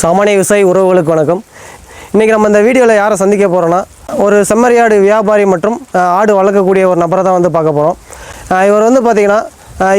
சாமானிய விவசாயி உறவுகளுக்கு வணக்கம். இன்றைக்கி நம்ம இந்த வீடியோவில் யாரை சந்திக்க போகிறோன்னா ஒரு செம்மறியாடு வியாபாரி மற்றும் ஆடு வளர்க்கக்கூடிய ஒரு நபரை தான் வந்து பார்க்க போகிறோம் இவர் வந்து பார்த்திங்கன்னா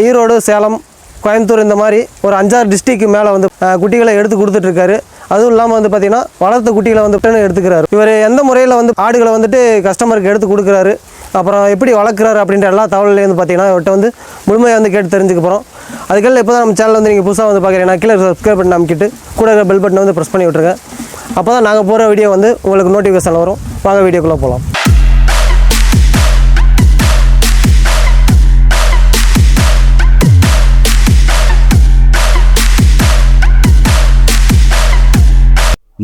ஈரோடு சேலம் கோயம்புத்தூர் இந்த மாதிரி ஒரு அஞ்சாறு டிஸ்ட்ரிக்கு மேலே வந்து குட்டிகளை எடுத்து கொடுத்துட்ருக்காரு அதுவும் இல்லாமல் வந்து பார்த்திங்கன்னா வளர்த்த குட்டிகளை வந்து எடுத்துக்கிறாரு. இவர் எந்த முறையில் வந்து ஆடுகளை வந்துட்டு கஸ்டமருக்கு எடுத்து கொடுக்குறாரு? அப்புறம் எப்படி வளர்க்குறாரு அப்படின்ற எல்லா தகவலையும் வந்து பார்த்தீங்கன்னா இவர்கிட்ட வந்து முழுமையாக வந்து கேட்டு தெரிஞ்சுக்க போகிறோம் அதுக்கெல்லாம் இப்போ தான் நம்ம சேனல் வந்து நீங்கள் புதுசாக வந்து பார்க்குறீங்கன்னா கீழே சப்ஸ்கிரைப் பண்ணி அமைக்கிட்டு கூட இருக்கிற பெல் பட்டனை வந்து ப்ரெஸ் பண்ணி விட்ருங்க அப்போ தான் நாங்கள் போகிற வீடியோ வந்து உங்களுக்கு நோட்டிஃபிகேஷன் வரும். வாங்க வீடியோக்குள்ளே போகலாம்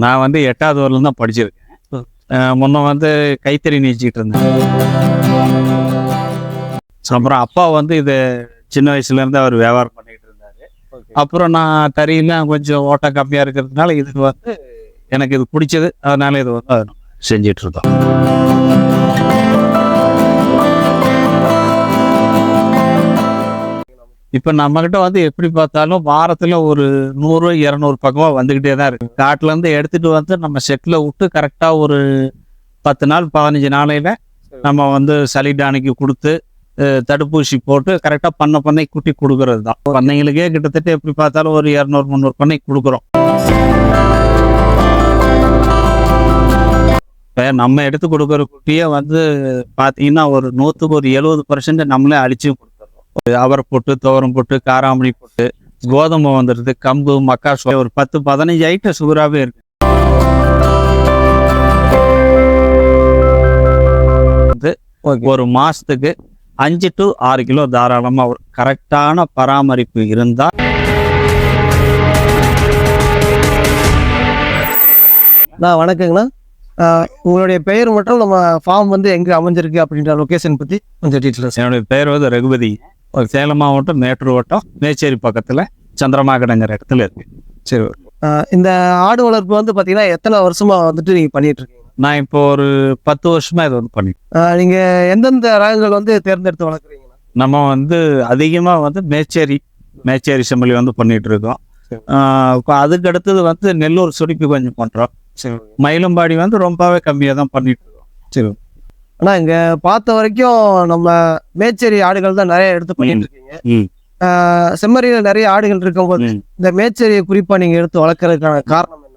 நான் வந்து எட்டாவது வரலும் தான் படிச்சிருக்கேன். முன்ன வந்து கைத்தறி நீச்சிட்டு இருந்தேன். அப்புறம் அப்பா வந்து இது சின்ன வயசுல இருந்து அவர் வியாபாரம் பண்ணிட்டு இருந்தாரு. அப்புறம் நான் தறியில கொஞ்சம் ஓட்டம் கம்மியா இருக்கிறதுனால இதுக்கு வந்து எனக்கு இது பிடிச்சது. அதனால இது வந்து செஞ்சிட்டு இருக்கோம். இப்போ நம்மகிட்ட வந்து எப்படி பார்த்தாலும் வாரத்தில் ஒரு நூறு இரநூறு பக்கமாக வந்துக்கிட்டே தான் இருக்கு. காட்டுலேருந்து எடுத்துகிட்டு வந்து நம்ம செட்டில் விட்டு கரெக்டாக ஒரு பத்து நாள் பதினஞ்சு நாளையில் நம்ம வந்து சளிடானிக்கு கொடுத்து தடுப்பூசி போட்டு கரெக்டாக பண்ண பண்ணை குட்டி கொடுக்கறது தான். பண்ணைங்களுக்கே கிட்டத்தட்ட எப்படி பார்த்தாலும் ஒரு இரநூறு முந்நூறு பண்ணை கொடுக்குறோம். இப்போ நம்ம எடுத்து கொடுக்குற குட்டியை வந்து பார்த்தீங்கன்னா ஒரு நூற்றுக்கு ஒரு எழுபது பர்சன்ட் நம்மளே அழிச்சு அவரை போட்டு துவரம் போட்டு காராமணி போட்டு கோதுமை வந்துடுது கம்பு மக்கா ஒரு பத்து பதினஞ்சு ஐட்டம் சுகராகவே இருக்கு. ஒரு மாசத்துக்கு அஞ்சு டு ஆறு கிலோ தாராளமா ஒரு கரெக்டான பராமரிப்பு இருந்தா நான் வணக்கங்கண்ணா. உங்களுடைய பெயர் மற்றும் நம்ம ஃபார்ம் வந்து எங்கே அமைஞ்சிருக்கு அப்படின்ற லொக்கேஷன் பற்றி கொஞ்சம் டீட்டெயில்ஸ் என்னுடைய பேர் வந்து ரகுபதி. சேலம் மாவட்டம் மேட்டூர் வட்டம் மேச்சேரி பக்கத்துல சந்திரமாகடங்கிற இடத்துல இருக்கு. சரி இந்த ஆடு வளர்ப்பு வந்து பார்த்தீங்கன்னா எத்தனை வருஷமாக வந்துட்டு நீங்கள் பண்ணிட்டு இருக்கீங்க? நான் இப்போ ஒரு பத்து வருஷமா இது வந்து பண்ணி அஹ், நீங்க எந்தெந்த ரகங்கள் வந்து தேர்ந்தெடுத்து வளர்க்குறீங்க? நம்ம வந்து அதிகமா வந்து மேச்சேரி மேச்சேரி செம்மொழி வந்து பண்ணிட்டு இருக்கோம். சரி. அதுக்கு அடுத்தது வந்து நெல்லூர் சுடிப்பு கொஞ்சம் பண்றோம். சரி மயிலம்பாடி வந்து ரொம்பவே கம்மியா தான் பண்ணிட்டு இருக்கோம். ஆனா இங்க பார்த்த வரைக்கும் நம்ம மேச்சேரி ஆடுகள் தான் நிறைய எடுத்து பண்ணிட்டு இருக்கீங்க செம்மறியில நிறைய ஆடுகள் இருக்கும்போது ம். இந்த மேச்சேரியை குறிப்பா நீங்க எடுத்து வளர்க்கறதுக்கான காரணம் என்ன?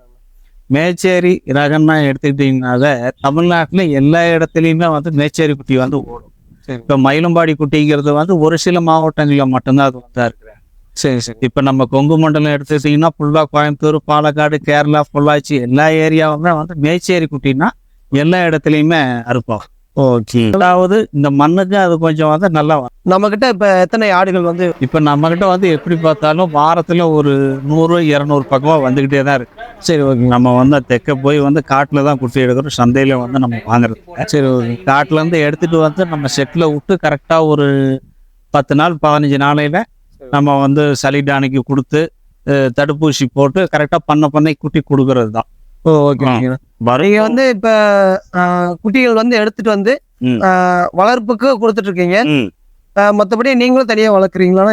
மேச்சேரி ரகம்னா எடுத்துக்கிட்டீங்கனால தமிழ்நாட்டுல எல்லா இடத்துலயுமே வந்து மேச்சேரி குட்டி வந்து ஓடும். சரி. இப்ப மயிலம்பாடி குட்டிங்கிறது வந்து ஒரு சில மாவட்டங்கள்ல மட்டும்தான் அது வந்து இருக்கிறேன் சரி சரி. இப்ப நம்ம கொங்கு மண்டலம் எடுத்துக்கிட்டீங்கன்னா ஃபுல்லா கோயம்புத்தூர் பாலக்காடு கேரளா பொள்ளாச்சி எல்லா ஏரியாவுமே வந்து மேச்சேரி குட்டினா எல்லா இடத்துலயுமே அறுப்போம் ஓகே. அதாவது இந்த மண்ணுக்கு அது கொஞ்சம் வந்து நல்லா. நம்ம கிட்ட இப்ப எத்தனை ஆடுகள் வந்து இப்ப நம்ம கிட்ட வந்து எப்படி பார்த்தாலும் வாரத்துல ஒரு நூறு இரநூறு பக்கமா வந்துகிட்டே தான் இருக்கு. சரி ஓகே. நம்ம வந்து தெற்க போய் வந்து காட்டுல தான் குட்டி எடுக்கிறோம். சந்தையில வந்து நம்ம வாங்குறது சரி ஓகே. காட்டுல இருந்து எடுத்துட்டு வந்து நம்ம செட்ல விட்டு கரெக்டா ஒரு பத்து நாள் பதினஞ்சு நாளையில நம்ம வந்து சளிடானிக்கு கொடுத்து தடுப்பூசி போட்டு கரெக்டா பண்ண பண்ணை குட்டி கொடுக்கறது தான் ஓ ஓகே நீங்க வந்து இப்ப குட்டிகள் வந்து எடுத்துட்டு வந்து வளர்ப்புக்கு கொடுத்துட்டு இருக்கீங்க மத்தபடி நீங்களும் தனியா வளர்க்குறீங்களா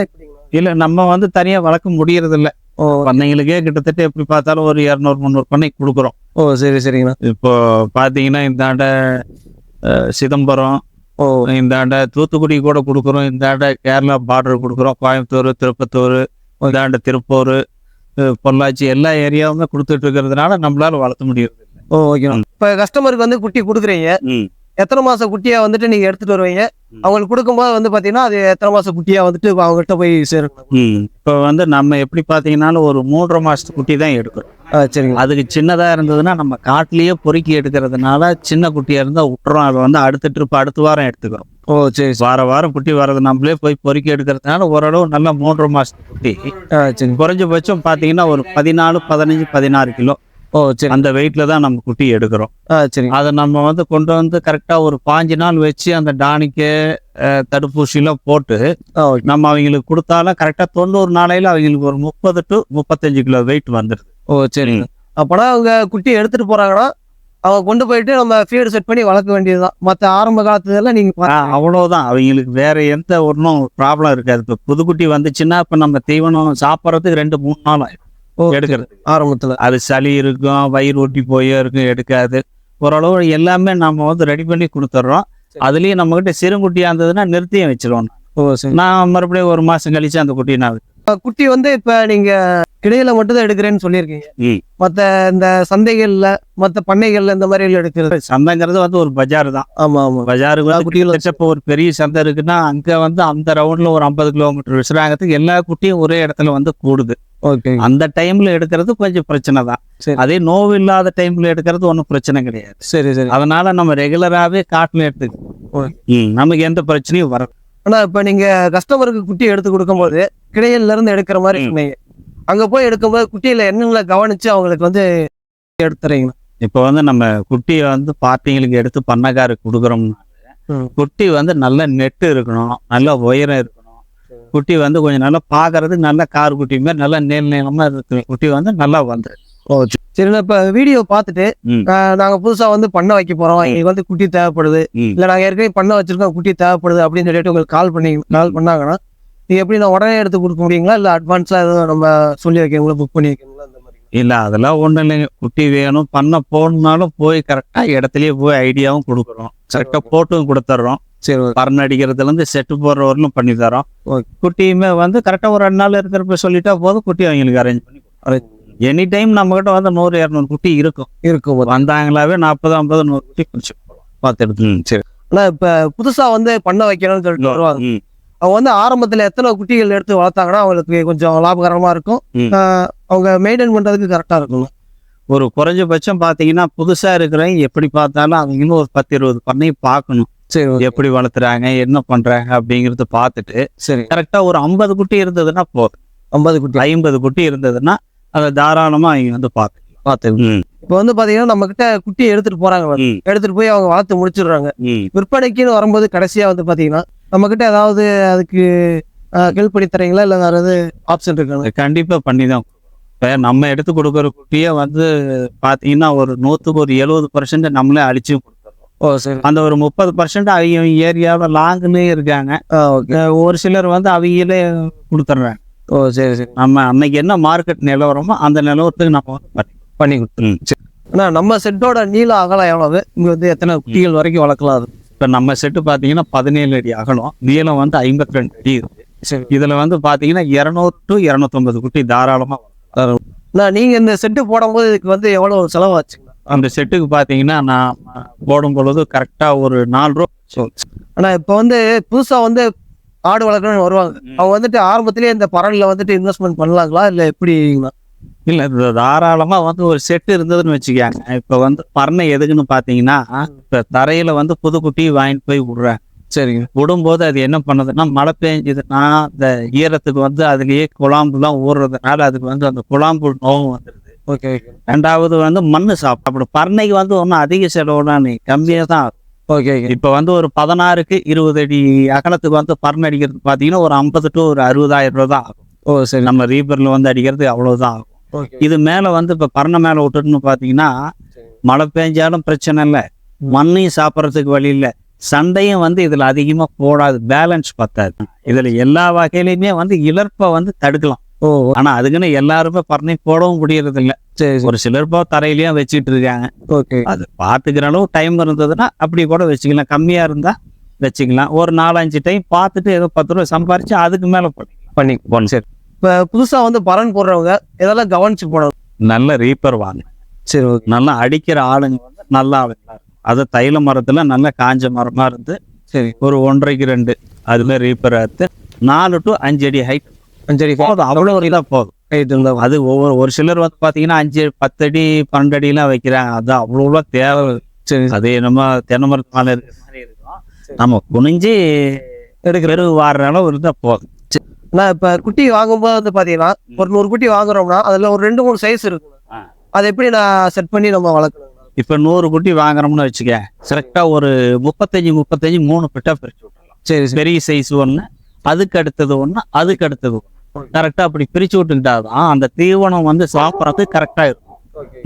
இல்ல நம்ம வந்து தனியா வளர்க்க முடியறது இல்ல ஓ பண்ணைங்களுக்கே கிட்டத்தட்ட எப்படி பார்த்தாலும் ஒரு இரநூறு முந்நூறு பண்ணை கொடுக்குறோம். ஓ சரி சரிங்கண்ணா. இப்போ பாத்தீங்கன்னா இந்தாண்ட அஹ், சிதம்பரம் ஓ. இந்தாண்ட தூத்துக்குடி கூட கொடுக்குறோம். இந்தாண்ட கேரளா பார்டர் கொடுக்குறோம். கோயம்புத்தூர் திருப்பத்தூர் இந்தாண்ட திருப்பூர் அஹ், பொள்ளாச்சி எல்லா ஏரியாவுமே கொடுத்துட்டு இருக்கிறதுனால நம்மளால வளர்த்த முடியறது இல்லை ஓ ஓகே. இப்ப கஸ்டமருக்கு வந்து குட்டி கொடுக்குறீங்க. எத்தனை மாச குட்டியா வந்துட்டு நீங்க எடுத்துட்டு வருவீங்க. அவங்களுக்கு கொடுக்கும்போது வந்து பாத்தீங்கன்னா அது எத்தனை மாச குட்டியா வந்துட்டு அவங்ககிட்ட போய் சேரும். இப்போ வந்து நம்ம எப்படி பார்த்தீங்கன்னாலும் ஒரு மூன்றரை மாசத்து குட்டி தான் எடுக்கிறோம் சரிங்க. அதுக்கு சின்னதாக இருந்ததுன்னா நம்ம காட்டிலேயே பொறுக்கி எடுக்கிறதுனால சின்ன குட்டியாக இருந்தால் விட்டுறோம் அதை வந்து அடுத்த ட்ரிப் அடுத்த வாரம் எடுத்துக்கிறோம். ஓ சரி சரி. வார வாரம் குட்டி வர்றது நம்மளே போய் பொறுக்கி எடுக்கிறதுனால ஓரளவு நல்ல மூன்றரை மாசத்து குட்டி. சரி. குறைஞ்சபட்சம் பார்த்தீங்கன்னா ஒரு பதினாலு பதினஞ்சு பதினாறு கிலோ. ஓ சரி. அந்த வெயிட்ல தான் நம்ம குட்டி எடுக்கிறோம். சரிங்க அதை நம்ம வந்து கொண்டு வந்து கரெக்டாக ஒரு பாஞ்சு நாள் வச்சு அந்த டானிக்கு தடுப்பூசிலாம் போட்டு நம்ம அவங்களுக்கு கொடுத்தாலும் கரெக்டாக தொண்ணூறு நாளையில அவங்களுக்கு ஒரு முப்பது டு முப்பத்தஞ்சு கிலோ வெயிட் வந்துடுது. ஓ சரிங்க அப்பனா அவங்க குட்டி எடுத்துட்டு போறாங்கன்னா அவங்க கொண்டு போயிட்டு நம்ம ஃபீடு செட் பண்ணி வளர்க்க வேண்டியதுதான். மத்த ஆரம்ப காலத்துலலாம் நீங்க. அவ்வளவுதான். அவங்களுக்கு வேற எந்த ஒன்றும் ப்ராப்ளம் இருக்காது. இப்போ புதுக்குட்டி வந்துச்சுன்னா இப்போ நம்ம தீவனம் சாப்பிட்றதுக்கு ரெண்டு மூணு நாள் எடுக்கிறது. ஆரம்பத்துல. அது சளி இருக்கும் வயிறு ஒட்டி போய் இருக்கும் எடுக்காது. ஓரளவு எல்லாமே நம்ம வந்து ரெடி பண்ணி கொடுத்துட்றோம். அதுலயும் நம்ம கிட்ட சிறுங்குட்டியா இருந்ததுன்னா நிறுத்தியும் வச்சிருவோம். ஓ சரி. நான் மறுபடியும் ஒரு மாசம் கழிச்சு அந்த குட்டியை நான் குட்டி வந்து இப்ப நீங்க கிடையில மட்டும் தான் எடுக்கிறேன்னு சொல்லியிருக்கீங்க. மத்த இந்த சந்தைகள்ல மத்த பண்ணைகள்ல இந்த மாதிரி எடுக்கிறது. சந்தைங்கிறது வந்து ஒரு பஜார் தான். ஆமா ஆமா. பஜாருக்கு கிட்டத்தட்ட இப்போ ஒரு பெரிய சந்தை இருக்குன்னா அங்க வந்து அந்த ரவுண்ட்ல ஒரு ஐம்பது கிலோமீட்டர் விசுறாங்கத்துக்கு எல்லா குட்டியும் ஒரே இடத்துல வந்து கூடுது. ஓகே. அந்த டைம்ல எடுக்கிறது கொஞ்சம் பிரச்சனை தான். சரி. அதே நோவு இல்லாத டைம்ல எடுக்கிறது ஒன்றும் பிரச்சனை கிடையாது. சரி சரி. அதனால நம்ம ரெகுலராகவே காட்டுல. ம், நமக்கு எந்த பிரச்சனையும் வராது. ஆனா இப்ப நீங்க கஸ்டமருக்கு குட்டி எடுத்து கொடுக்கும்போது கிடையில இருந்து எடுக்கிற மாதிரி. சொன்னீங்க அங்க போய் எடுக்கும்போது குட்டியில என்னென்ன கவனிச்சு அவங்களுக்கு வந்து எடுத்துறீங்க? இப்போ வந்து நம்ம குட்டியை வந்து பார்ட்டிங்களுக்கு எடுத்து பண்ணக்காருக்கு கொடுக்குறோம்னா. குட்டி வந்து நல்ல நெட்டு இருக்கணும் நல்ல உயரம் இருக்கணும். குட்டி வந்து கொஞ்சம் நல்லா பார்க்கறதுக்கு நல்ல கார் குட்டி மாதிரி நல்ல நீள நீளமா இருக்கு. குட்டி வந்து நல்லா வந்துரு சரி இப்ப வீடியோ பார்த்துட்டு நாங்க புதுசா வந்து பண்ண வைக்க போறோம். எங்களுக்கு வந்து குட்டி தேவைப்படுது. இல்ல நாங்க ஏற்கனவே பண்ண வச்சிருக்கோம். குட்டி தேவைப்படுது அப்படின்னு சொல்லிட்டு உங்களுக்கு கால் பண்ணி கால் பண்ணாங்கன்னா நீங்க எப்படி நான் உடனே எடுத்து கொடுக்க முடியுங்களா? இல்ல அட்வான்ஸா எதுவும் நம்ம சொல்லி வைக்கீங்களா புக் பண்ணி வைக்கீங்களா அந்த மாதிரி. இல்ல அதெல்லாம் ஒண்ணும் இல்லைங்க. குட்டி வேணும். பண்ண போகணும்னாலும் போய் கரெக்டா இடத்துலயே போய் ஐடியாவும் கொடுக்குறோம். கரெக்டா போட்டும் கொடுத்துட்றோம் சரி ஓகே. பர்ன் அடிக்கிறதுல இருந்து செட்டு போடுற வரலும் பண்ணி தரோம். குட்டியுமே வந்து கரெக்டா ஒரு ரெண்டு நாள் இருக்கிறப்ப சொல்லிட்டா போதும். குட்டி அவங்களுக்கு அரேஞ்ச் பண்ணி எனி டைம் நம்ம கிட்ட வந்து நூறு இரநூறு குட்டி இருக்கும். இருக்கும். போது. வந்தாங்களாவே நாற்பது ஐம்பது நூறு குட்டி பிடிச்சி பார்த்து எடுத்து சரி. ஆனா இப்ப புதுசா வந்து பண்ண வைக்கணும்னு சொல்லிட்டு வருவாங்க. அவங்க வந்து ஆரம்பத்துல எத்தனை குட்டிகள் எடுத்து வளர்த்தாங்கன்னா அவங்களுக்கு கொஞ்சம் லாபகரமா இருக்கும். அவங்க மெயின்டைன் பண்றதுக்கு கரெக்டா இருக்கும் ஒரு குறைஞ்சபட்சம் பார்த்தீங்கன்னா புதுசா இருக்கிறவங்க எப்படி பார்த்தாலும் அவங்க இன்னும் ஒரு பத்து இருபது பண்ணி பார்க்கணும். சரி. எப்படி வளர்த்துறாங்க என்ன பண்றாங்க அப்படிங்கறத பார்த்துட்டு சரி. கரெக்டா ஒரு ஐம்பது குட்டி இருந்ததுன்னா போதும். ஐம்பது குட்டி. ஐம்பது குட்டி இருந்ததுன்னா அதை தாராளமா அவங்க வந்து பார்த்துக்கலாம். பார்த்து இப்போ வந்து பாத்தீங்கன்னா நம்ம கிட்ட குட்டி எடுத்துட்டு போறாங்க. எடுத்துட்டு போய் அவங்க வளர்த்து முடிச்சிடுறாங்க. விற்பனைக்குன்னு வரும்போது கடைசியா வந்து பாத்தீங்கன்னா நம்ம கிட்ட ஏதாவது அதுக்கு ஹெல்ப் பண்ணி தரீங்களா இல்ல வேற எதாவது ஆப்ஷன் இருக்காங்க கண்டிப்பா பண்ணி தான் இப்போ நம்ம எடுத்து கொடுக்குற குட்டியை வந்து பார்த்தீங்கன்னா ஒரு நூற்றுக்கு ஒரு எழுபது பர்சன்ட் நம்மளே அழிச்சும் கொடுத்துறோம். ஓ சரி. அந்த ஒரு முப்பது பர்சன்ட் அவங்க ஏரியாவில் லாங்குலேயே இருக்காங்க. ஒரு சிலர் வந்து அவங்களே கொடுத்துட்றாங்க. ஓ சரி சரி. நம்ம அன்னைக்கு என்ன மார்க்கெட் நிலவரமோ அந்த நிலவரத்துக்கு நம்ம வந்து பண்ணி பண்ணி கொடுத்து ஆனா நம்ம செட்டோட நீள அகலம் எவ்வளவு? இங்க வந்து எத்தனை குட்டிகள் வரைக்கும் வளர்க்கலாம் அது? இப்போ நம்ம செட்டு பார்த்தீங்கன்னா பதினேழு அடி அகலம். நீளம் வந்து ஐம்பத்தி ரெண்டு அடி இருக்கு. சரி. இதில் வந்து பார்த்தீங்கன்னா இரநூறு டு இரநூத்தொம்பது குட்டி தாராளமாக நான் நீங்க இந்த செட்டு போடும்போது இதுக்கு வந்து எவ்வளவு செலவாச்சுங்களா அந்த செட்டுக்கு பார்த்தீங்கன்னா நான் போடும் பொழுது கரெக்டாக ஒரு நாலு ரூபா ஆனா இப்ப வந்து புதுசா வந்து ஆடு வளர்க்கணும்னு வருவாங்க. அவங்க வந்துட்டு ஆரம்பத்திலேயே இந்த பரல்ல வந்துட்டு இன்வெஸ்ட்மெண்ட் பண்ணலாங்களா? இல்ல எப்படிங்களா இல்லை இது தாராளமாக வந்து ஒரு செட்டு இருந்ததுன்னு வச்சுக்கோங்க. இப்போ வந்து பறனை எதுக்குன்னு பார்த்தீங்கன்னா இப்போ தரையில் வந்து புது குட்டி வாங்கிட்டு போய் விடுறேன். சரிங்க. விடும்போது அது என்ன பண்ணுதுன்னா மழை பெஞ்சதுன்னா இந்த ஈரத்துக்கு வந்து அதுலேயே குழாம்புலாம் ஊறுறதுனால அதுக்கு வந்து அந்த குழாம்பு நோவு வந்துடுது ஓகே ரெண்டாவது வந்து மண்ணு சாப்பிடும் பறனைக்கு வந்து ஒன்றும் அதிக செலவுலாம் கம்மியாக தான் ஓகே இப்போ வந்து ஒரு பதினாறுக்கு இருபது அடி அகலத்துக்கு வந்து பறனை அடிக்கிறது பார்த்தீங்கன்னா ஒரு ஐம்பது டு ஒரு அறுபதாயிரம் ரூபா தான் ஆகும். ஓ சரி. நம்ம ரீப்பரில் வந்து அடிக்கிறது அவ்வளவுதான் ஆகும். இது மேலே வந்து இப்போ பறனை மேலே விட்டுட்டுன்னு பார்த்தீங்கன்னா மழை பெஞ்சாலும் பிரச்சனை இல்லை. மண்ணையும் சாப்பிட்றதுக்கு வழி இல்லை. சண்டையும் வந்து இதில் அதிகமாக போடாது. பேலன்ஸ் பத்தாது. இதில் எல்லா வகையிலையுமே வந்து இழப்பை வந்து தடுக்கலாம். ஓ ஆனால் அதுக்குன்னு எல்லாருமே பறனை போடவும் முடியறது இல்ல. ஒரு சிலர் இப்போ தரையிலையும் வச்சுட்டு இருக்காங்க. ஓகே அது பார்த்துக்கிற அளவு டைம் இருந்ததுன்னா அப்படி கூட வச்சுக்கலாம். கம்மியாக இருந்தால் வச்சுக்கலாம். ஒரு நாலஞ்சு டைம் பார்த்துட்டு ஏதோ பத்து ரூபா சம்பாரிச்சு அதுக்கு மேலே பண்ணிக்கலாம். பண்ணி போன சரி. இப்ப புதுசா வந்து பரன் போடுறவங்க இதெல்லாம் கவனிச்சு போடணும். நல்ல ரீப்பர் வாங்க. சரி ஓகே. நல்லா அடிக்கிற ஆளுங்க வந்து நல்லா ஆளுங்களா இருக்கும். அது தைல மரத்துல நல்ல காஞ்ச மரமா இருந்து சரி. ஒரு ஒன்றரைக்கு ரெண்டு அதுல ரீப்பர் அறுத்து நாலு டு அஞ்சு அடி ஹைட் சரி போதும் அவ்வளோ ஒரு இதாக போதும். அது ஒவ்வொரு ஒரு சிலர் வந்து பாத்தீங்கன்னா அஞ்சு பத்து அடி பன்னெண்டு அடிலாம் வைக்கிறாங்க. அது அவ்வளோ தேவை. சரி. அது நம்ம தென்னை மரத்து மேலே இருக்கிற மாதிரி இருக்கும். நம்ம குனிஞ்சு எடுக்கிற வாடுற அளவு இருந்தா போதும். நான் இப்ப குட்டி வாங்கும்போது வந்து பாத்தீங்கன்னா ஒரு நூறு குட்டி வாங்குறோம்னா அதுல ஒரு ரெண்டு மூணு சைஸ் இருக்கும். அதை எப்படி நான் செட் பண்ணி நம்ம வளர்க்கணும் இப்போ நூறு குட்டி வாங்குறோம்னு வச்சுக்க கரெக்டா ஒரு முப்பத்தஞ்சு முப்பத்தஞ்சு மூணு பிட்டா பிரிச்சு விட்டுறலாம். சரி பெரிய சைஸ் ஒன்று அதுக்கு அடுத்தது ஒன்று அதுக்கு அடுத்தது கரெக்டாக அப்படி பிரிச்சு விட்டுக்கிட்டாதான் அந்த தீவனம் வந்து சாப்பிட்றது கரெக்டாக இருக்கும்.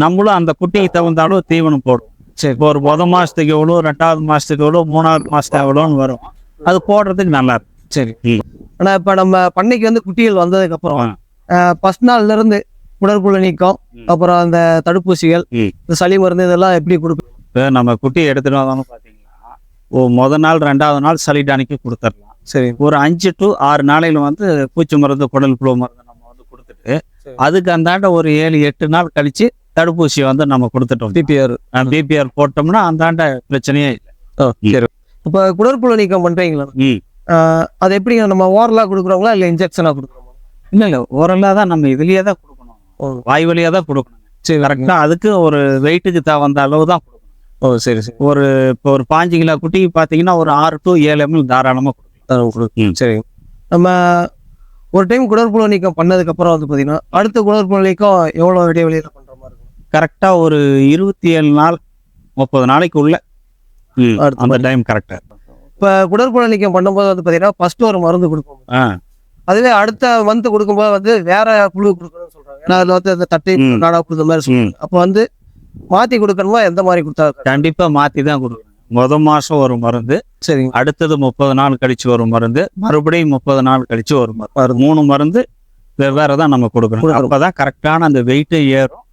நம்மளும் அந்த குட்டிக்கு தகுந்த அளவு தீவனம் போடும் சரி. இப்போ ஒரு முத மாசத்துக்கு எவ்வளோ ரெண்டாவது மாசத்துக்கு எவ்வளோ மூணாவது மாசத்துக்கு எவ்வளோன்னு வரும். அது போடுறதுக்கு நல்லா இருக்கும். சரி. ம். ஆனா இப்ப நம்ம பண்ணைக்கு வந்து குட்டிகள் வந்ததுக்கு அப்புறம் ஆ. ஃபர்ஸ்ட் நாள்ல இருந்து உடற்புழு நீக்கம். அப்புறம் அந்த தடுப்பூசிகள். இந்த சளி மருந்து இதெல்லாம் எப்படி கொடுப்பீங்க இப்போ நம்ம குட்டி எடுத்துட்டு வந்தோம்னு பார்த்தீங்கன்னா ஓ முத நாள் ரெண்டாவது நாள் சளி டானிக்கு கொடுத்துடலாம் சரி ஒரு அஞ்சு டு ஆறு நாளையில வந்து பூச்சி மருந்து குடல் புழு மருந்து நம்ம வந்து கொடுத்துட்டு. அதுக்கு அந்தாண்ட ஒரு ஏழு எட்டு நாள் கழிச்சு தடுப்பூசி வந்து நம்ம கொடுத்துட்டோம் பிபிஆர் பிபிஆர் போட்டோம்னா அந்தாண்ட பிரச்சனையே இல்லை சரி இப்போ குடற்புழு நீக்கம் ஆஹ் அது எப்படிங்க நம்ம ஓரலா கொடுக்குறோங்களா இல்லை இன்ஜெக்ஷனாக கொடுக்குறோமா? இல்லை இல்லை. ஓரலாக தான் நம்ம இதுலயே தான் கொடுக்கணும். வாய் வழியா தான் கொடுக்கணும். சரி கரெக்டாக அதுக்கு ஒரு வெயிட்டுக்கு தகுந்த அளவு தான் ஓ சரி சரி. ஒரு இப்போ ஒரு பாஞ்சு கிலோ குட்டிக்கு பார்த்தீங்கன்னா ஒரு ஆறு டு ஏழு எம்எல் தாராளமாக கொடுக்கலாம். ம். சரி. நம்ம ஒரு டைம் குடற்புழு நீக்கம் பண்ணதுக்கு அப்புறம் வந்து பார்த்தீங்கன்னா அடுத்த குடற்புழு நீக்கம் எவ்வளோ இடைவெளியில் பண்ற மாதிரி இருக்கும்? கரெக்டாக ஒரு இருபத்தி ஏழு நாள் முப்பது நாளைக்கு உள்ள. அந்த டைம் கரெக்டாக இப்போ குடற்புழு நீக்கம் பண்ணும்போது வந்து பார்த்தீங்கன்னா ஃபர்ஸ்ட் ஒரு மருந்து கொடுப்போம். அதுவே அடுத்த மந்த் கொடுக்கும்போது வந்து வேற புழு கொடுக்கணும்னு சொல்றாங்க. ஏன்னா அதுல வந்து அந்த தட்டை. நாடா புழு மாதிரி சொல்றாங்க. அப்போ வந்து மாத்தி கொடுக்கணுமா? எந்த மாதிரி கொடுத்தா கண்டிப்பா மாத்தி தான் கொடுக்கணும். முத மாசம் ஒரு மருந்து சரிங்க அடுத்தது முப்பது நாள் கழிச்சு ஒரு மருந்து மறுபடியும் முப்பது நாள் கழிச்சு ஒரு மருந்து. மூணு மருந்து வெவ்வேறு தான் நம்ம கொடுக்கணும். அப்பதான் கரெக்டான அந்த வெயிட்டு ஏறும்.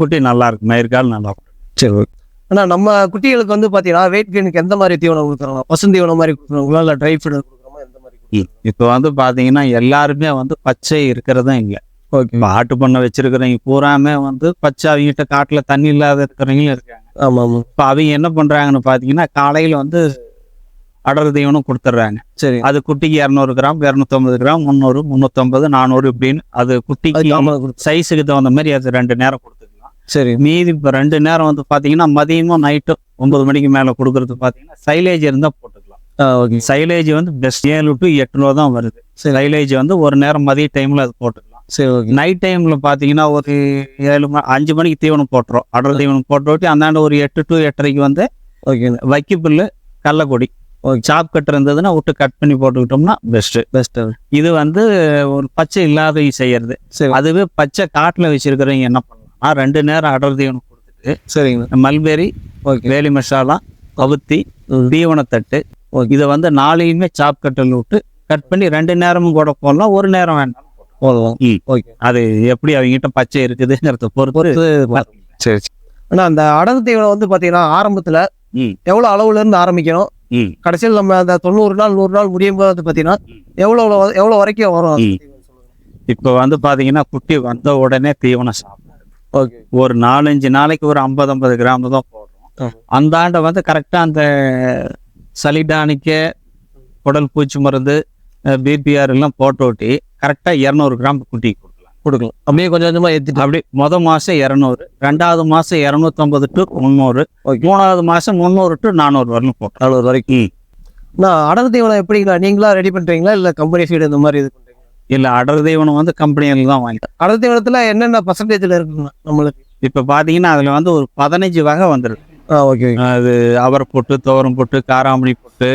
குட்டி நல்லா இருக்கும் மயிர்கால் நல்லா இருக்கும். சரி ஓகே. ஆனா நம்ம குட்டிகளுக்கு வந்து பாத்தீங்கன்னா வெயிட் கெயினுக்கு எந்த மாதிரி தீவனம் கொடுக்குறோம் பசுந்தீவனம் மாதிரி கொடுக்குறோங்களா இல்லை ட்ரை ஃபுட் கொடுக்குறோமா? எந்த மாதிரி? இப்போ வந்து பாத்தீங்கன்னா எல்லாருமே வந்து பச்சை இருக்கிறதும் இல்லை ஓகே ஆட்டு பண்ணை வச்சிருக்கிறவங்க பூராமே வந்து பச்சை அவங்ககிட்ட காட்டுல தண்ணி இல்லாத இருக்கிறவங்களும் இருக்காங்க. ஆமா ஆமா இப்போ அவங்க என்ன பண்றாங்கன்னு பாத்தீங்கன்னா காலையில வந்து அடர் தீவனம் கொடுத்துட்றாங்க. சரி. அது குட்டிக்கு இரநூறு கிராம் இரநூத்தம்பது கிராம் முந்நூறு முந்நூற்றம்பது நானூறு இப்படின்னு அது குட்டிக்கு கொடுத்து சைஸுக்கு தகுந்த மாதிரி அது ரெண்டு நேரம் கொடுத்துக்கலாம் சரி. மீதி இப்போ ரெண்டு நேரம் வந்து பார்த்தீங்கன்னா மதியமும் நைட்டும் ஒன்பது மணிக்கு மேலே கொடுக்கறது பார்த்தீங்கன்னா சைலேஜ் இருந்தால் போட்டுக்கலாம். ஓகே. சைலேஜ் வந்து பெஸ்ட் ஏழு டு எட்டு ரூபா தான் வருது. சைலேஜ் வந்து ஒரு நேரம் மதிய டைமில் அது போட்டுக்கலாம். சரி ஓகே. நைட் டைமில் பார்த்தீங்கன்னா ஒரு ஏழு மணி அஞ்சு மணிக்கு தீவனம் போட்டுரும் அடர் தீவனம் போட்டு ஓட்டி அந்தாண்ட ஒரு எட்டு டு எட்டரைக்கு வந்து ஓகே. வைக்கப்புல்லு கடலக்கொடி Okay. சாப் கட்டு இருந்ததுன்னா விட்டு கட் பண்ணி போட்டுக்கிட்டோம்னா பெஸ்ட்டு பெஸ்ட் இது வந்து ஒரு பச்சை இல்லாதவங்க செய்யறது. சரி. அதுவே பச்சை காட்டுல வச்சிருக்கிறவங்க என்ன பண்ணலாம் ரெண்டு நேரம் அடர் தீவனம் கொடுத்துட்டு சரிங்க மல்பெரி ஓகே வேலி மசாலா கவுத்தி. தீவனத்தட்டு Okay. இதை வந்து நாளையுமே சாப் கட்டில் விட்டு கட் பண்ணி ரெண்டு நேரமும் கூட போடலாம் ஒரு நேரம் வேண்டாம் போதும் ம். ஓகே அது எப்படி அவங்ககிட்ட பச்சை இருக்குதுங்கிறத பொறுத்து சரி ஆனா அந்த அடர் தீவனம் வந்து பாத்தீங்கன்னா ஆரம்பத்துல ம். எவ்வளவு அளவுல இருந்து ஆரம்பிக்கணும். கடைசியில் நம்ம அந்த தொண்ணூறு நாள் நூறு நாள் முடியும் போது ம். எவ்வளவு எவ்வளவு வரைக்கும் வரும். இப்போ வந்து பாத்தீங்கன்னா குட்டி வந்த உடனே தீவனம் சாப்பிடாது ஓகே ஒரு நாலஞ்சு நாளைக்கு ஒரு ஐம்பது ஐம்பது கிராம் தான் போடுறோம். அந்த ஆண்டை வந்து கரெக்டாக அந்த சளிடானிக்க குடல் பூச்சி மருந்து பிபிஆர் எல்லாம் போட்டு ஓட்டி கரெக்டாக இரநூறு கிராம் குட்டி கொடுக்கலாம். கொடுக்கலாம். அப்படியே கொஞ்சம் கொஞ்சமா ஏத்திட்டு. அப்படி முத மாதம் இரநூறு ரெண்டாவது மாதம் இரநூத்தம்பது டு முந்நூறு. மூணாவது மாதம் முந்நூறு டு நானூறு வரலும் போட்டோம் அவ்வளவு வரைக்கும். நான் அடர் தீவனம் எப்படிங்களா? நீங்களா ரெடி பண்றீங்களா? இல்ல கம்பெனி ஃபீடு இந்த மாதிரி இது இல்லை அடர் தீவனம் வந்து கம்பெனியில் தான் வாங்கி அடர் தீவனத்துல என்னென்ன பர்சன்டேஜ்ல இருக்குங்க நம்மளுக்கு? இப்போ பார்த்தீங்கன்னா அதில் வந்து ஒரு பதினஞ்சு வகை வந்துடுது ஆ ஓகே அது அவரை போட்டு துவரம் போட்டு காராமணி போட்டு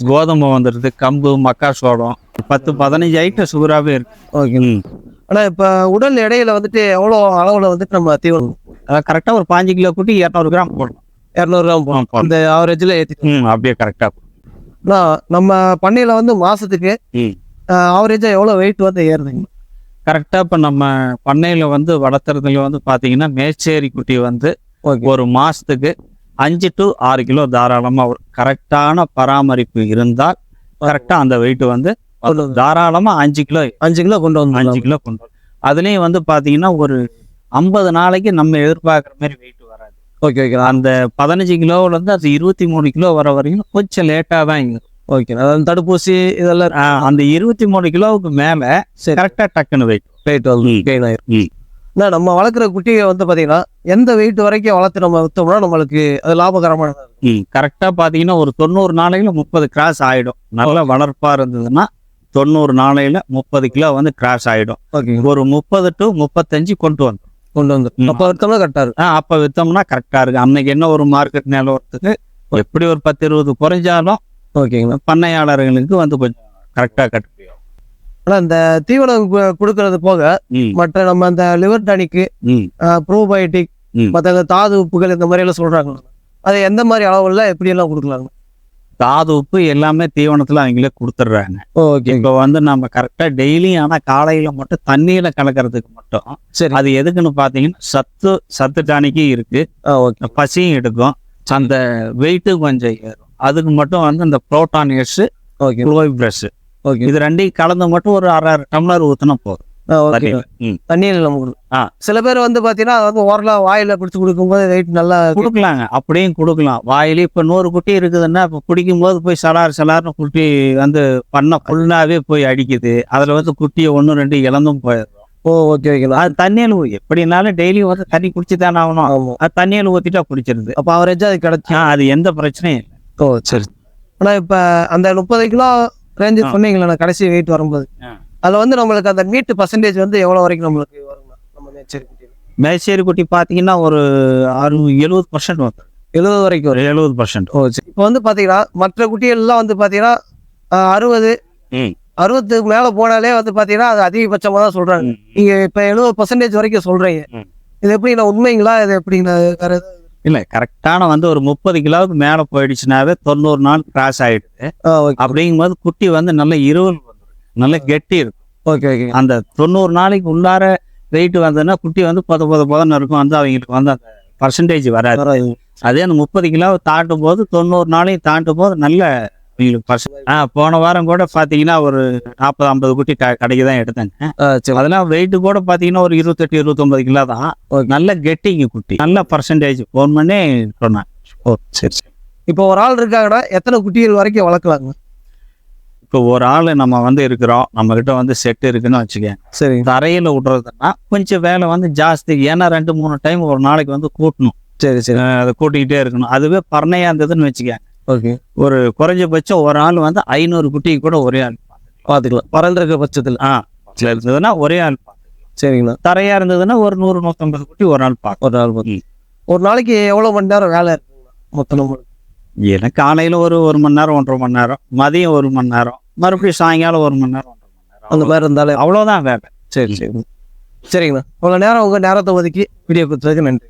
கோதுமை வந்துடுது கம்பு மக்காசோளம் பத்து பதினஞ்சு ஐட்டம் சுகராகவே இருக்கு. ஓகே ஆனா இப்ப உடல் எடையில வந்துட்டு எவ்வளவு அளவுல வந்துட்டு நம்ம தீவனம் கரெக்டாக ஒரு பாஞ்சு கிலோ குட்டி இரநூறு கிராம் போடணும் இரநூறு கிராம் போடணும். இந்த ஆவரேஜ்ல ம் அப்படியே கரெக்டாக நம்ம பண்ணையில வந்து மாசத்துக்கு ஆவரேஜா எவ்வளவு வெயிட் வந்து ஏறுதுங்க? கரெக்டாக இப்போ நம்ம பண்ணையில் வந்து வளர்த்துறதுல வந்து பார்த்தீங்கன்னா மேச்சேரி குட்டி வந்து ஒரு மாதத்துக்கு அஞ்சு டு ஆறு கிலோ தாராளமாக ஒரு கரெக்டான பராமரிப்பு இருந்தால் கரெக்டாக அந்த வெயிட் வந்து தாராளமாக அஞ்சு கிலோ அஞ்சு கிலோ கொண்டு வந்து அஞ்சு கிலோ கொண்டு வரும். அதுலேயும் வந்து பார்த்தீங்கன்னா ஒரு ஐம்பது நாளைக்கு நம்ம எதிர்பார்க்குற மாதிரி வெயிட் வராது. Okay okay. அந்த பதினஞ்சு கிலோவுல இருந்து அது இருபத்தி மூணு கிலோ வர வரைக்கும் கொஞ்சம் லேட்டாக தான் இருக்கும் ஓகே அதாவது தடுப்பூசி இதெல்லாம் அந்த இருபத்தி மூணு கிலோவுக்கு மேலே சரி. கரெக்டாக டக்குன்னு வெயிட் வெயிட் வந்து. கெயின் ஆயிரும். நம்ம வளர்க்குற குட்டியை வந்து பாத்தீங்கன்னா எந்த வெயிட் வரைக்கும் வளர்த்து நம்ம வித்தோம்னா நம்மளுக்கு அது லாபகரமானதா கரெக்டாக பார்த்தீங்கன்னா ஒரு தொண்ணூறு நாளையில முப்பது கிராஸ் ஆகிடும் நல்ல வளர்ப்பாக இருந்ததுன்னா தொண்ணூறு நாளையில முப்பது கிலோ வந்து கிராஸ் ஆகிடும் ஓகே. ஒரு முப்பது டு முப்பத்தஞ்சு கொண்டு வந்துடும் கொண்டு வந்து. அப்ப வித்தோம்னா கரெக்டா இருக்கும். ஆஹ் அப்போ விற்றோம்னா கரெக்டாக இருக்கு அன்னைக்கு என்ன ஒரு மார்க்கெட் நிலவரத்துக்கு எப்படி ஒரு பத்து இருபது குறைஞ்சாலும் ஓகேங்களா? பண்ணையாளர்களுக்கு வந்து கொஞ்சம் கரெக்டாக கட்டுப்படி ஆகும் ஆனா இந்த தீவனம் கொடுக்கறது போக மற்ற நம்ம அந்த லிவர் டானிக்கு. ப்ரோபயோட்டிக். மற்ற அந்த தாது உப்புகள் இந்த மாதிரி எல்லாம் சொல்றாங்க அது எந்த மாதிரி அளவுல எப்படி எல்லாம் கொடுக்கலாங்க? தாது உப்பு எல்லாமே தீவனத்துல அவங்களே கொடுத்துட்றாங்க. ஓகே இப்போ வந்து நம்ம கரெக்டா டெய்லியும் ஆனா காலையில மட்டும் தண்ணியில கலக்கறதுக்கு மட்டும் சரி. அது எதுக்குன்னு பாத்தீங்கன்னா சத்து சத்து டானிக்கும் இருக்கு பசியும் எடுக்கும். அந்த வெயிட்டும் கொஞ்சம் ஏறும். அதுக்கு மட்டும் வந்து இந்த புரோட்டான் எஸ் ஓகே குளோய் பிரஷ் ஓகே இது ரெண்டையும் கலந்து மட்டும் ஒரு அரை டம்ளர் ஊத்துனா போதும். ஓகே தண்ணியில. ஆ. சில பேர் வந்து பார்த்தீங்கன்னா அது வந்து ஓரலா வாயில பிடிச்சி கொடுக்கும்போது வெயிட் நல்லா கொடுக்கலாங்க. அப்படியும் கொடுக்கலாம். வாயிலே இப்போ நூறு குட்டி இருக்குதுன்னா இப்போ குடிக்கும் போது போய் சலார் சலார்னு குட்டி வந்து பண்ண ஃபுல்லாவே போய் அடிக்குது. அதுல வந்து குட்டியை ஒன்று ரெண்டு இழந்தும் போயிடுறோம். ஓ ஓகே ஓகேண்ணா அது தண்ணியில் எப்படினாலும் டெய்லியும் வந்து தண்ணி குடிச்சு தானே ஆகணும் அது தண்ணியில் ஊற்றிட்டா குடிச்சிருது. அப்போ அவரேஜ் அது கிடைச்சி அது எந்த பிரச்சனையும் ஓ சரி. ஆனால் இப்போ அந்த முப்பது கிலோ ரேஞ்சு. சொன்னீங்களா கடைசி வெயிட் வரும்போது. அதில் வந்து நம்மளுக்கு அந்த மீட் பர்சன்டேஜ் வந்து எவ்வளோ வரைக்கும் நம்மளுக்கு வருங்கண்ணா நம்ம மேச்சேரி குட்டியில் மேச்சேரி குட்டி பார்த்தீங்கன்னா ஒரு அறு எழுபது பர்சன்ட் வந்துடும் எழுபது வரைக்கும் வரும். எழுபது பர்சன்ட் ஓ சரி. இப்போ வந்து பார்த்தீங்கன்னா மற்ற குட்டிகள்லாம் வந்து பார்த்தீங்கன்னா அறுபது. அறுபத்துக்கு மேலே போனாலே வந்து பார்த்தீங்கன்னா அது அதிகபட்சமாக தான் சொல்கிறாங்க நீங்கள் இப்போ எழுபது பர்சன்டேஜ் வரைக்கும் சொல்கிறீங்க. இது எப்படிண்ணா உண்மைங்களா? இது எப்படிண்ணா வேற இல்லை கரெக்டான வந்து ஒரு முப்பது கிலோவுக்கு மேலே போயிடுச்சுனாவே தொண்ணூறு நாள் கிராஸ் ஆயிடுது. ஆ ஓகே. அப்படிங்கும்போது குட்டி வந்து நல்ல இருவல் வந்துடும் நல்ல கெட்டி இருக்கும். Okay okay. அந்த தொண்ணூறு நாளைக்கு உள்ளார வெயிட் வந்ததுன்னா குட்டி வந்து பொத பொத பொதன்னு இருக்கும். வந்து அவங்களுக்கு வந்து அந்த பர்சன்டேஜ் வராது. அதே அந்த முப்பது கிலோ தாண்டும் போது தொண்ணூறு நாளையும் தாண்டும் போது நல்ல ஆ போன வாரம் கூட பார்த்தீங்கன்னா ஒரு நாற்பது ஐம்பது குட்டி க கடைக்கு தான் எடுத்தேங்க அதெல்லாம் வெயிட் கூட பார்த்தீங்கன்னா ஒரு இருபத்தெட்டு இருபத்தொம்பது கிலோ தான். Okay. நல்ல கெட்டிங்க குட்டி. நல்ல பர்சன்டேஜ் ஃபோன் பண்ணி சொன்னாங்க. ஓ சரி சரி. இப்போ ஒரு ஆள் இருக்காங்கன்னா எத்தனை குட்டிகள் வரைக்கும் வளர்க்கலாங்க? இப்போ ஒரு ஆள் நம்ம வந்து இருக்கிறோம். நம்ம கிட்ட வந்து செட் இருக்குன்னு வச்சுக்கேன். சரி. தரையில விடுறதுன்னா கொஞ்சம் வேலை வந்து ஜாஸ்தி. ஏன்னா ரெண்டு மூணு டைம் ஒரு நாளைக்கு வந்து கூட்டணும். சரி சரி. அதை கூட்டிக்கிட்டே இருக்கணும். அதுவே பர்ணையா இருந்ததுன்னு வச்சுக்க ஓகே. ஒரு குறைஞ்சபட்சம் ஒரு ஆள் வந்து ஐநூறு குட்டிக்கு கூட ஒரே ஆள் பார்த்துக்கலாம். பறந்துருக்க பட்சத்தில் ஆ இருந்ததுன்னா ஒரே ஆள் பார்த்துக்கலாம். சரிங்கண்ணா தரையா இருந்ததுன்னா ஒரு நூறு நூற்றம்பது குட்டி ஒரு ஆள் பார்க்கலாம். ஒரு நாள் பார்த்து. ஒரு நாளைக்கு எவ்வளோ மணி நேரம் வேலை மொத்தம் நம்மளுக்கு எனக்கு காலையில ஒரு ஒரு மணி நேரம் ஒன்றரை மணி நேரம். மதியம் ஒரு மணி நேரம். மறுபடியும் சாயங்காலம் ஒரு மணி நேரம் ஒன்றரை மணி அந்த மாதிரி இருந்தாலே அவ்வளோதான் வேலை. சரி சரி. சரிங்கண்ணா. இவ்வளோ நேரம் உங்கள் நேரத்தை ஒதுக்கி வீடியோ கொடுத்ததுக்கு நன்றி.